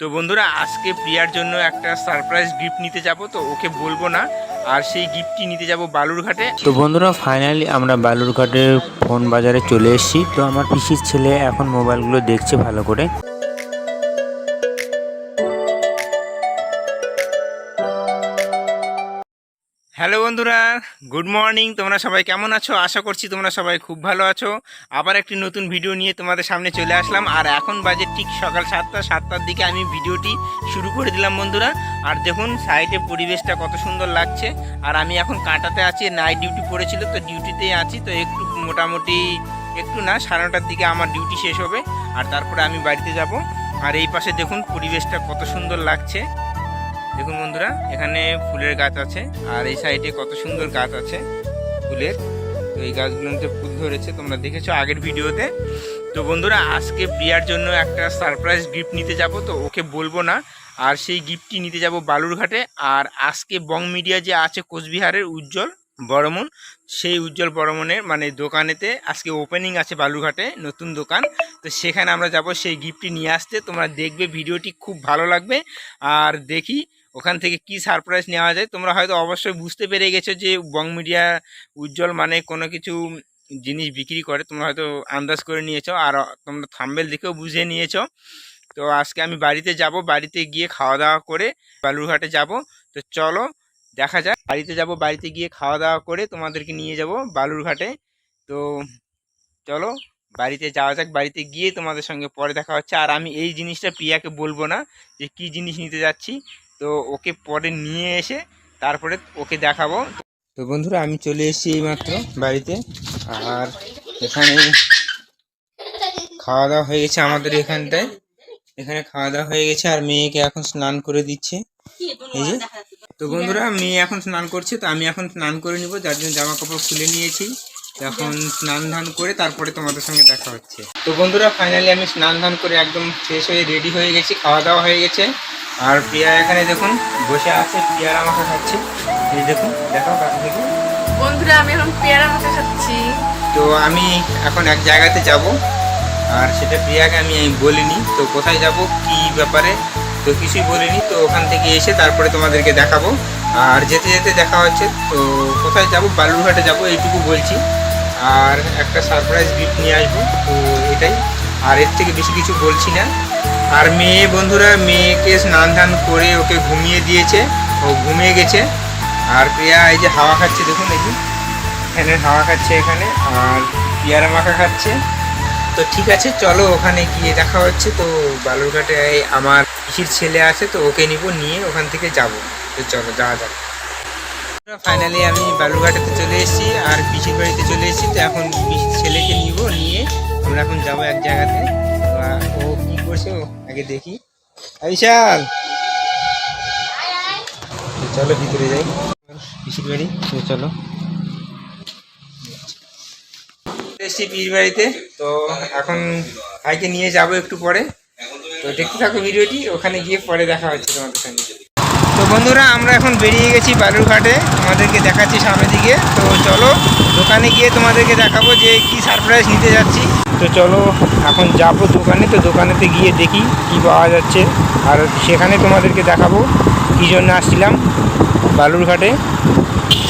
তো বন্ধুরা, আজকে প্রিয়ার জন্য একটা সারপ্রাইজ গিফট নিতে যাব, তো ওকে বলব না। আর সেই গিফটটি নিতে যাব বালুরঘাটে তো বন্ধুরা ফাইনালি আমরা বালুরঘাটের ফোন বাজারে চলে এসেছি। তো আমার পিসির ছেলে এখন মোবাইলগুলো দেখছে ভালো করে। হ্যালো বন্ধুরা, গুড মর্নিং। তোমরা সবাই কেমন আছো? আশা করছি তোমরা সবাই খুব ভালো আছো। আবার একটি নতুন ভিডিও নিয়ে তোমাদের সামনে চলে আসলাম। আর এখন বাজে ঠিক সকাল সাতটা, সাতটার দিকে আমি ভিডিওটি শুরু করে দিলাম বন্ধুরা। আর দেখুন, সাইডে পরিবেশটা কত সুন্দর লাগছে। আর আমি এখন কাঁটাতে আছি নাইট ডিউটি পড়েছিল, তো ডিউটিতেই আছি, তো একটু মোটামুটি একটু না, সাড়ে নটার দিকে আমার ডিউটি শেষ হবে। আর তারপরে আমি বাড়িতে যাব। আর এই পাশে দেখুন, পরিবেশটা কত সুন্দর লাগছে। দেখুন বন্ধুরা, এখানে ফুলের গাছ আছে, আর এই সাইডে কত সুন্দর গাছ আছে ফুলের। তো এই গাছগুলোতে ফুল ধরেছে, তোমরা দেখেছ আগের ভিডিওতে। তো বন্ধুরা, আজকে প্রিয়ার জন্য একটা সারপ্রাইজ গিফট নিতে যাব, তো ওকে বলব না। আর সেই গিফটটি নিতে যাব বালুরঘাটে, আর আজকে বং মিডিয়া যে আছে কোচবিহারের উজ্জ্বল বড়মন সেই উজ্জ্বল বড়মনের মানে দোকানেতে আজকে ওপেনিং আছে বালুরঘাটে, নতুন দোকান। তো সেখানে আমরা যাব, সেই গিফটটি নিয়ে আসতে। তোমরা দেখবে, ভিডিওটি খুব ভালো লাগবে। আর দেখি ওখান থেকে কি সারপ্রাইজ নেওয়া যায়? তোমরা হয়তো অবশ্যই বুঝতে পেরে গেছো যে বং মিডিয়া উজ্জ্বল মানে কোনো কিছু জিনিস বিক্রি করে। তোমরা হয়তো আন্দাজ করে নিয়েছো আর তোমরা থাম্বেল দেখেও বুঝে নিয়েছো। তো আজকে আমি বাড়িতে যাব, বাড়িতে গিয়ে খাওয়া দাওয়া করে বালুরঘাটে যাব। তো চলো, দেখা যাক। বাড়িতে যাব, বাড়িতে গিয়ে খাওয়া দাওয়া করে তোমাদেরকে নিয়ে যাব বালুরঘাটে। তো চলো, বাড়িতে যাওয়া যাক, বাড়িতে গিয়ে তোমাদের সঙ্গে পরে দেখা হচ্ছে। আর আমি এই জিনিসটা প্রিয়াকে বলব না যে কি জিনিস নিতে যাচ্ছি। তো ওকে পরে নিয়ে এসে তারপরে ওকে দেখাবো। তো বন্ধুরা, আমি চলে এসেছি এইমাত্র বাড়িতে। আর এখানে খাওয়া দাওয়া হয়ে গেছে আমাদের এখানটায়। এখানে খাওয়া দাওয়া হয়ে গেছে আর মেয়েকে এখন স্নান করে দিচ্ছে। এই যে। তো বন্ধুরা, মেয়ে এখন স্নান করছে, তো আমি এখন স্নান করে নিব। যার জন্য জামা কাপড় খুলে নিয়েছি। এখন স্নান ধান করে তারপরে তোমাদের সঙ্গে দেখা হচ্ছে। তো বন্ধুরা ফাইনালি আমি স্নান ধান করে একদম ফ্রেশ হয়ে রেডি হয়ে গেছি খাওয়া দাওয়া হয়ে গেছে। আর প্রিয়া এখানে দেখুন বসে আছে প্রিয়ার আমাকে খাচ্ছে। এই দেখুন দেখাও কাছে দেখুন বন্ধুরা আমি এখন পেয়ারা খাচ্ছি। তো আমি এখন এক জায়গাতে যাব আর সেটা প্রিয়াকে আমি বলিনি। তো কোথায় যাব কি ব্যাপারে তো কিছুই বলিনি। তো ওখান থেকে এসে তারপরে তোমাদেরকে দেখাবো। আর যেতে যেতে দেখা হচ্ছে তো কোথায় যাব বালুরঘাটে যাব এইটুকু বলছি। আর একটা সারপ্রাইজ গিফট নিয়ে আসব। তো এটাই। আর এর থেকে বেশি কিছু বলছি না। আর মেয়ে বন্ধুরা, মেয়েকে স্নান ধান করে ওকে ঘুমিয়ে দিয়েছে। ও ঘুমিয়ে গেছে। আর প্রিয়া এই যে হাওয়া খাচ্ছে, দেখুন দেখি। ফ্যানের হাওয়া খাচ্ছে এখানে, আর পিয়ারা মাখা খাচ্ছে। তো ঠিক আছে, চলো ওখানে গিয়ে দেখা হচ্ছে। তো বালুরঘাটে আমার পিসির ছেলে আছে, তো ওকে নিব, নিয়ে ওখান থেকে যাব। তো চলো, যাওয়া যাক। ফাইনালি আমি বালুরঘাটেতে চলে এসেছি আর পিসির বাড়িতে চলে এসেছি। তো এখন ছেলেকে নিব, নিয়ে আমরা এখন যাব এক জায়গাতে। ও কি করছে আগে দেখি। বিশাল চলো ভিতরে যাই। পিসির বাড়ি চলো। এসেছি পিসির বাড়িতে তো এখন ভাইকে নিয়ে যাব একটু পরে। তো দেখতে থাকো ভিডিওটি, ওখানে গিয়ে পরে দেখা হচ্ছে তোমাদের সঙ্গে। তো বন্ধুরা, আমরা এখন বেরিয়ে গেছি বালুরঘাটে। তোমাদেরকে দেখাচ্ছি সামনের দিকে। তো চলো, দোকানে গিয়ে তোমাদেরকে দেখাবো যে কি সারপ্রাইজ নিতে যাচ্ছি। তো চলো, এখন যাব দোকানে। তো দোকানেতে গিয়ে দেখি কি পাওয়া যাচ্ছে। আর সেখানে তোমাদেরকে দেখাবো কী জন্য আসছিলাম বালুরঘাটে।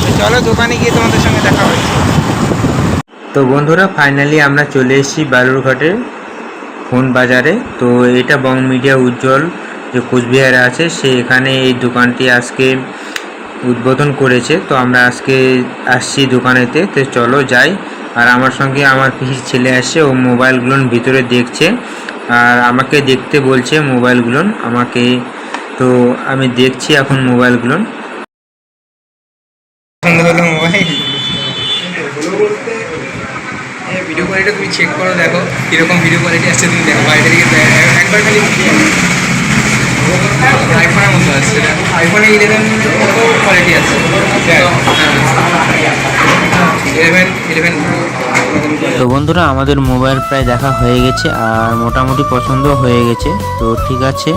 তো চলো, দোকানে গিয়ে তোমাদের সঙ্গে দেখা হয়েছে তো বন্ধুরা ফাইনালি আমরা চলে এসেছি বালুরঘাটের ফোন বাজারে। তো এটা বং মিডিয়া উজ্জ্বল যে কোচবিহারে আছে, সে এখানে এই দোকানটি আজকে উদ্বোধন করেছে। তো আমরা আজকে আসছি দোকানেতে। তো চলো যাই। আর আমার সঙ্গে আমার পিসির ছেলে আসছে, ও মোবাইলগুলো ভিতরে দেখছে। আর আমাকে দেখতে বলছে মোবাইলগুলো আমাকে তো আমি দেখছি এখন মোবাইলগুলো মোবাইল ভিডিও কোয়ালিটি তুমি চেক করো, দেখো কীরকম ভিডিও কোয়ালিটি আসছে, তুমি দেখো। বাইরে একবার খালি আইফোনের মতো আসছে আইফোনে ইলেভেন কোয়ালিটি আছে? ইলেভেন ইলেভেন তো বন্ধুরা আমাদের মোবাইল প্রায় দেখা হয়ে গেছে আর মোটামুটি পছন্দ হয়ে গেছে। তো ঠিক আছে।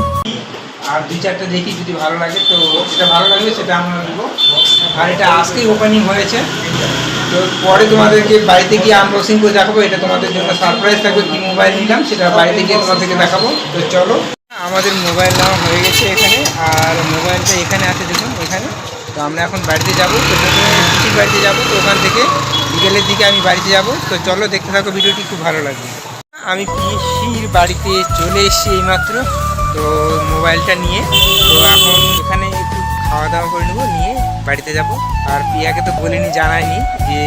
আর দুই চারটা দেখি যদি ভালো লাগে তো সেটা ভালো লাগবে সেটা আমরা নেব। আর এটা আজকেই ওপেনিং হয়েছে। তো পরে তোমাদেরকে বাড়িতে গিয়ে আনবক্সিং করে দেখাবো। এটা তোমাদের জন্য সারপ্রাইজ থাকবে কি মোবাইল নিলাম সেটা বাড়িতে গিয়ে তোমাদেরকে দেখাবো। তো চলো। আমাদের মোবাইল নেওয়া হয়ে গেছে এখানে, আর মোবাইলটা এখানে আছে দেখুন, এখানে। তো আমরা এখন বাড়িতে যাব, তো প্রথমে বাড়িতে যাব, তো ওখান থেকে বিকেলের দিকে আমি বাড়িতে যাব। তো চলো দেখতে থাকো, ভিডিওটি খুব ভালো লাগবে। আমি পিসির বাড়িতে চলে এসেছি এইমাত্র, তো মোবাইলটা নিয়ে। তো এখন এখানে খাওয়া দাওয়া করে নেব নিয়ে বাড়িতে যাব। আর প্রিয়াকে তো বলিনি জানায়নি যে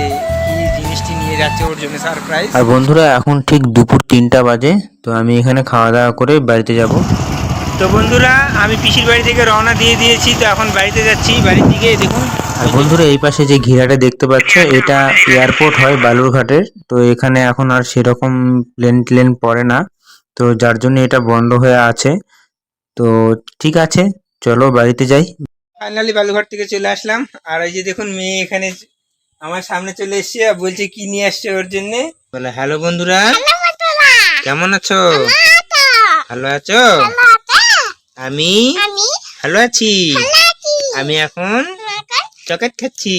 কি জিনিসটি নিয়ে যাচ্ছে ওর জন্য সারপ্রাইজ আর বন্ধুরা এখন ঠিক দুপুর তিনটা বাজে তো আমি এখানে খাওয়া দাওয়া করে বাড়িতে যাব। তো বন্ধুরা আমি পিসির বাড়ি থেকে রওনা দিয়ে দিয়েছি তো এখন বাড়িতে যাচ্ছি বাড়ির দিকে দেখুন। আর বন্ধুরা এই পাশে যে ঘিরাটা দেখতে পাচ্ছ এটা এয়ারপোর্ট হয় বালুরঘাটের তো এখানে এখন আর সেরকম প্লেন প্লেন পড়ে না। তো যার জন্য এটা বন্ধ হয়ে আছে। তো ঠিক আছে চলো বাড়িতে যাই। ফাইনালি বালুঘাট থেকে চলে আসলাম। আর এই যে দেখুন মেয়ে এখানে আমার সামনে চলে এসছে আর বলছে কি নিয়ে আসছে ওর জন্য। বলে হ্যালো বন্ধুরা কেমন আছো? ভালো আছো? আমি ভালো আছি। আমি এখন চকেট খাচ্ছি।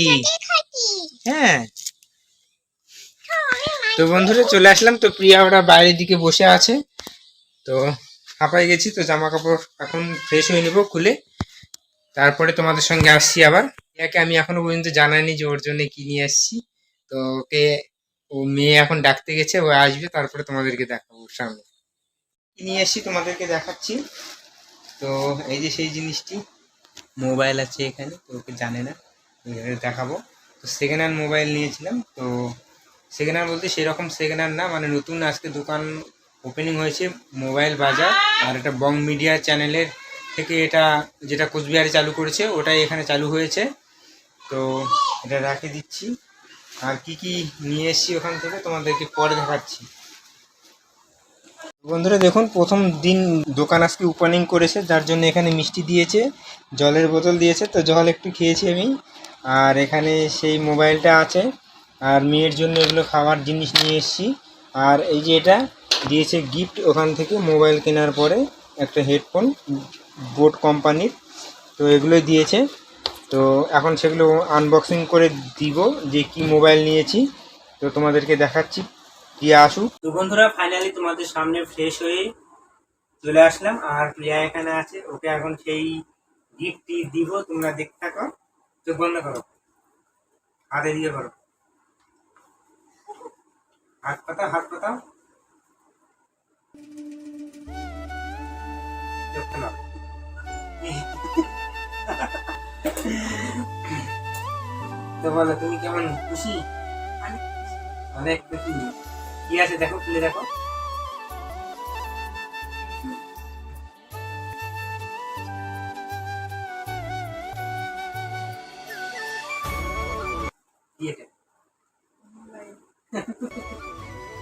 হ্যাঁ। তো বন্ধুরা চলে আসলাম। তো প্রিয়া ওরা বাইরের দিকে বসে আছে। তো হাঁপাই গেছি তো জামা কাপড় এখন ফ্রেশ হয়ে নেব খুলে। তারপরে তোমাদের সঙ্গে আসছি আবার। প্রিয়াকে আমি এখনও পর্যন্ত জানাইনি যে ওর জন্য কি নিয়ে আসছি। তো ওকে, ও মেয়ে এখন ডাকতে গেছে, ও আসবে, তারপরে তোমাদেরকে দেখাবো সামনে। কি নিয়ে আসছি তোমাদেরকে দেখাচ্ছি। তো এই যে সেই জিনিসটি, মোবাইল আছে এখানে, তো ওকে জানে না দেখাবো। তো সেকেন্ড হ্যান্ড মোবাইল নিয়েছিলাম, তো সেকেন্ড হ্যান্ড বলতে সেরকম সেকেন্ড হ্যান্ড না মানে নতুন আজকে দোকান ওপেনিং হয়েছে, মোবাইল বাজার, আর এটা বং মিডিয়া চ্যানেলের থেকে এটা যেটা কোচবিহারে চালু করেছে, ওটাই এখানে চালু হয়েছে। তো এটা রাখে দিচ্ছি। আর কি কি নিয়ে এসেছি ওখান থেকে তোমাদেরকে পরে দেখাচ্ছি। বন্ধুরা, দেখুন, প্রথম দিন দোকান আজকে ওপেনিং করেছে, যার জন্য এখানে মিষ্টি দিয়েছে, জলের বোতল দিয়েছে। তো জল একটু খেয়েছি আমি। আর এখানে সেই মোবাইলটা আছে। আর মেয়ের জন্য এগুলো খাওয়ার জিনিস নিয়ে এসেছি। আর এই যে এটা দিয়েছে গিফট ওখান থেকে মোবাইল কেনার পরে একটা হেডফোন বোট কোম্পানির। তো এগুলোই দিয়েছে। তো এখন সেগুলো আনবক্সিং করে দিব যে কি মোবাইল নিয়েছি। তো তোমাদেরকে দেখাচ্ছি কি আসুক তো বন্ধুরা ফাইনালি তোমাদের সামনে ফ্রেশ হয়ে চলে আসলাম। আর প্রিয়া এখানে আছে, ওকে এখন সেই গিফটটি দিব, তোমরা দেখতে থাকো। চোখ বন্ধ করো। হাতে দিয়ে করো। হাত পাতাও হাত পাতাও। চোখ। তো বলো তুমি কেমন? খুশি? অনেক খুশি। কি আছে দেখো খুলে দেখো।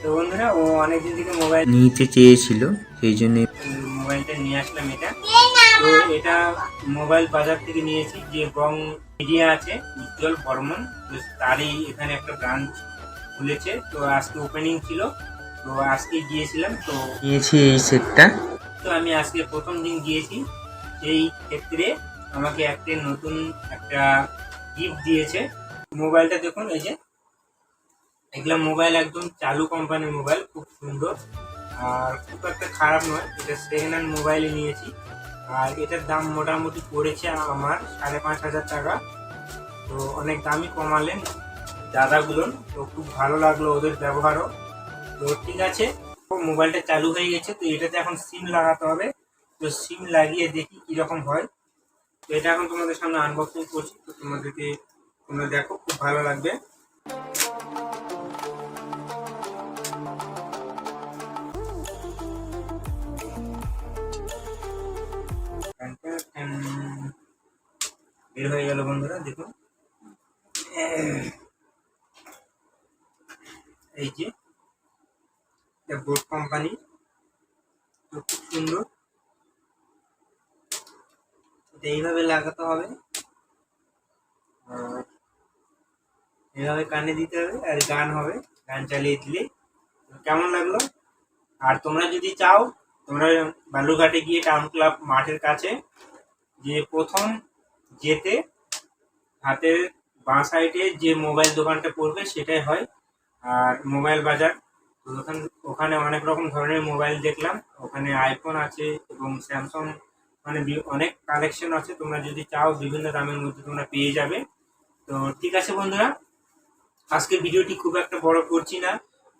তো বন্ধুরা ও অনেকদিন থেকে মোবাইল নিতে চেয়েছিল সেই জন্য মোবাইলটা নিয়ে আসলাম এটা। তো এটা মোবাইল বাজার থেকে নিয়েছি যে বং মিডিয়া আছে উজ্জ্বল বর্মন তো তারই এখানে একটা ব্রাঞ্চ খুলেছে। তো আজকে ওপেনিং ছিল তো আজকে গিয়েছিলাম তো নিয়েছি এই সেটটা তো আমি আজকে প্রথম দিন গিয়েছি সেই ক্ষেত্রে আমাকে একটা নতুন একটা গিফট দিয়েছে। মোবাইলটা দেখুন এই যে। এগুলো মোবাইল একদম চালু কোম্পানির মোবাইল খুব সুন্দর। আর খুব একটা খারাপ নয়, এটা সেকেন্ড হ্যান্ড মোবাইলে নিয়েছি। আর এটার দাম মোটামুটি পড়েছে আমার সাড়ে পাঁচ হাজার টাকা। তো অনেক দামই কমালেন দাদাগুলো, তো খুব ভালো লাগল ওদের ব্যবহারও। তো ঠিক আছে মোবাইলটা চালু হয়ে গেছে, তো এটাতে এখন সিম লাগাতে হবে। তো সিম লাগিয়ে দেখি কীরকম হয়। তো এটা এখন তোমাদের সামনে আনবক্সিং করছি, তো তোমাদেরকে, তোমরা দেখো, খুব ভালো লাগবে। বের হয়ে গেল বন্ধুরা, দেখুন। এই যে বোট কোম্পানি খুব সুন্দর। এইভাবে লাগাতে হবে। আর এইভাবে কানে দিতে হবে, আর গান হবে, গান চালিয়ে দিলে। কেমন লাগল? আর তোমরা যদি চাও, তোমরা বালুঘাটে গিয়ে টাউন ক্লাব মাঠের কাছে, যে প্রথম যেতে হাতের বাঁ সাইডে যে মোবাইল দোকানটা পড়বে সেটাই হয়। আর মোবাইল বাজার ওখানে ওখানে অনেক রকম ধরনের মোবাইল দেখলাম। ওখানে আইফোন আছে এবং স্যামসাং মানে অনেক কালেকশন আছে। তোমরা যদি চাও বিভিন্ন দামের মধ্যে তোমরা পেয়ে যাবে। তো ঠিক আছে বন্ধুরা, আজকে ভিডিওটি খুব একটা বড় করছি না।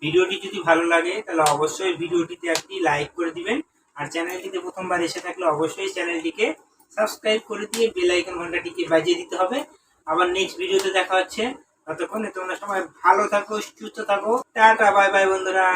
ভিডিওটি যদি ভালো লাগে, তাহলে অবশ্যই ভিডিওটিতে একটি লাইক করে দিবেন। আর চ্যানেলটিতে প্রথমবার এসে থাকলে অবশ্যই চ্যানেলটিকে সাবস্ক্রাইব করে দিয়ে বেল আইকন ঘন্টাটিকে বাজিয়ে দিতে হবে। আবার নেক্সট ভিডিওতে দেখা হচ্ছে। ততক্ষণে তোমরা সবাই ভালো থাকো, সুস্থ থাকো। টাটা বাই বাই বন্ধুরা।